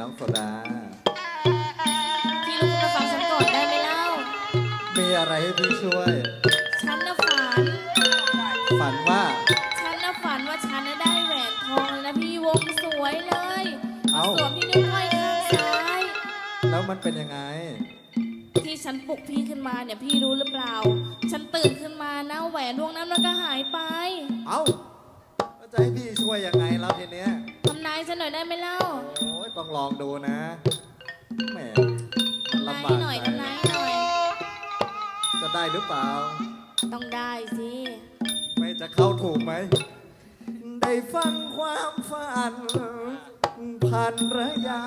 น้องโซดา พี่ลูกนมาฟังฉันก่อนได้ไหมเล่า มีอะไรให้พี่ช่วย ฉันนะฝัน ฝันว่า ฉันนะฝันว่าฉันได้แหวนทองแล้วะพี่วงสวยเลยเอาสวมที่นิ้วก้อยข้างซ้าย แล้วมันเป็นยังไง ที่ฉันปลุกพี่ขึ้นมาเนี่ยพี่รู้หรือเปล่า ฉันตื่นขึ้นมานะแหวนวงนั้นมันก็หายไป เอาแจะให้พี่ช่วยยังไงเราทีเนี้ยายฉันหน่อยได้ไหมเล่าโอ้ยต้องลองดูนะแหมมันทำนายลำบาให้กหน่อยใจทำนายให้หน่อย จะได้หรือเปล่า ต้องได้สิ ไม่จะเข้าถูกไหม ได้ฟังความฝันพันรยา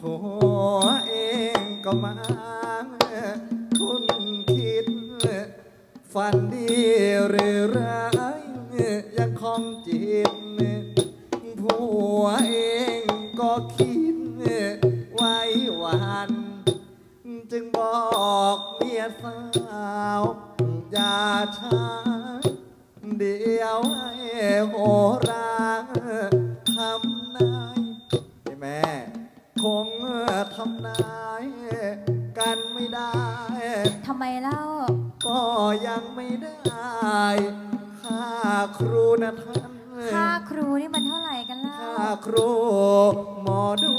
ผัวเองก็มาคุณคิด ฝันดีหรือร้ายยังคงจิต เองก็คิดไว้หวัน จึงบอกเมียสาวอย่าช้าเดี๋ยวให้โหราทำนายให้แม่คงทำนายกันไม่ได้ ทำไมเล่า ก็ยังไม่ได้ค่าครูนะท่าน ค่าครูนี่มันเท่าไหร่กันเล่าค่าครูหมอดู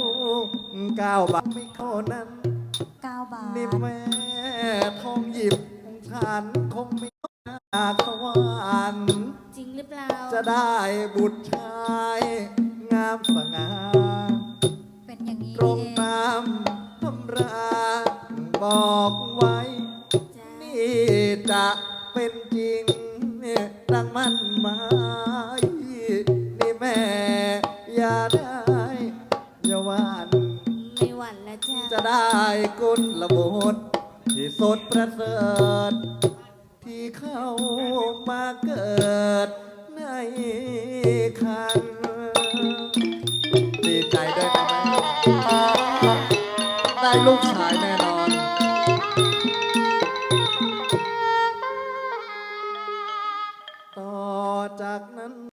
เก้าบาทไม่เท่านั้นเก้าบาทนี่แม่ทองหยิบของฉันคงไม่อาสวรรค์จริงหรือเปล่า จะได้บุตรชาย งามสง่าเป็นอย่างนี้ตรงเองตามตำราบอกไว้จ้านี่จะเป็นจริงดังมันหมายนี่ แม่อย่าได้อย่าหวานไม่หวั่นแล้วจ้าจะได้กุลละบุตรที่สดประเสริฐ ที่เข้ามาเกิดในคัน